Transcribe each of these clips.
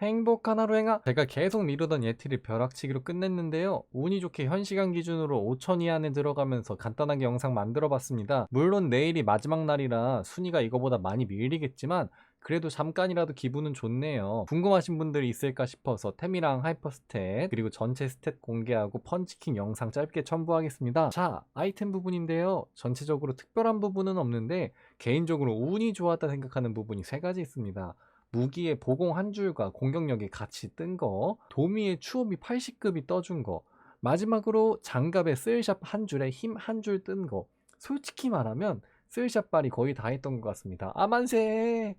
행복한 하루 행하 제가 계속 미루던 예티를 벼락치기로 끝냈는데요. 운이 좋게 현 시간 기준으로 5천 이안에 들어가면서 간단하게 영상 만들어 봤습니다. 물론 내일이 마지막 날이라 순위가 이거보다 많이 밀리겠지만 그래도 잠깐이라도 기분은 좋네요. 궁금하신 분들이 있을까 싶어서 템이랑 하이퍼스탯 그리고 전체 스탯 공개하고 펀치킹 영상 짧게 첨부하겠습니다. 자 아이템 부분인데요. 전체적으로 특별한 부분은 없는데 개인적으로 운이 좋았다 생각하는 부분이 세 가지 있습니다 무기의 보공 한 줄과 공격력이 같이 뜬 거, 도미의 추업이 80급이 떠준 거, 마지막으로 장갑의 쓸샵 한 줄에 힘 한 줄 뜬 거. 솔직히 말하면 쓸샵 발이 거의 다 했던 것 같습니다. 아만세!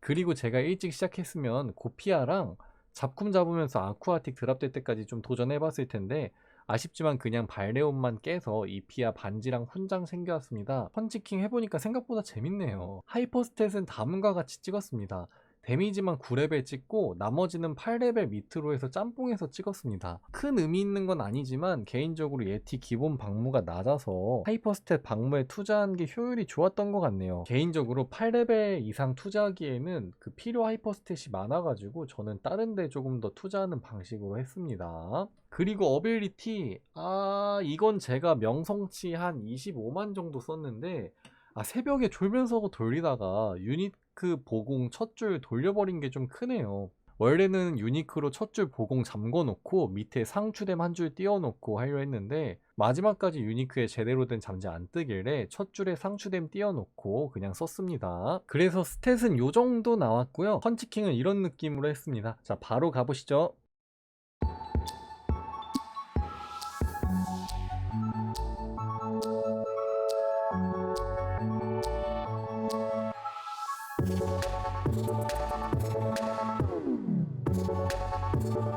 그리고 제가 일찍 시작했으면 고피아랑 잡쿰 잡으면서 아쿠아틱 드랍될 때까지 좀 도전해봤을 텐데 아쉽지만 그냥 발레온만 깨서 이피아 반지랑 훈장 챙겨왔습니다. 펀치킹 해보니까 생각보다 재밌네요. 하이퍼스탯은 다음과 같이 찍었습니다. 데미지만 9레벨 찍고 나머지는 8레벨 밑으로 해서 짬뽕해서 찍었습니다. 큰 의미 있는 건 아니지만 개인적으로 예티 기본 방무가 낮아서 하이퍼스탯 방무에 투자한 게 효율이 좋았던 것 같네요. 개인적으로 8레벨 이상 투자하기에는 그 필요 하이퍼스탯이 많아가지고 저는 다른 데 조금 더 투자하는 방식으로 했습니다. 그리고 어빌리티 아 이건 제가 명성치 한 25만 정도 썼는데 아 새벽에 졸면서 돌리다가 유니크 보공 첫 줄 돌려버린 게 좀 크네요. 원래는 유니크로 첫 줄 보공 잠궈 놓고 밑에 상추댐 한 줄 띄워 놓고 하려 했는데 마지막까지 유니크에 제대로 된 잠재 안 뜨길래 첫 줄에 상추댐 띄워 놓고 그냥 썼습니다. 그래서 스탯은 요 정도 나왔고요. 펀치킹은 이런 느낌으로 했습니다. 자 바로 가보시죠. you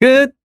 끝!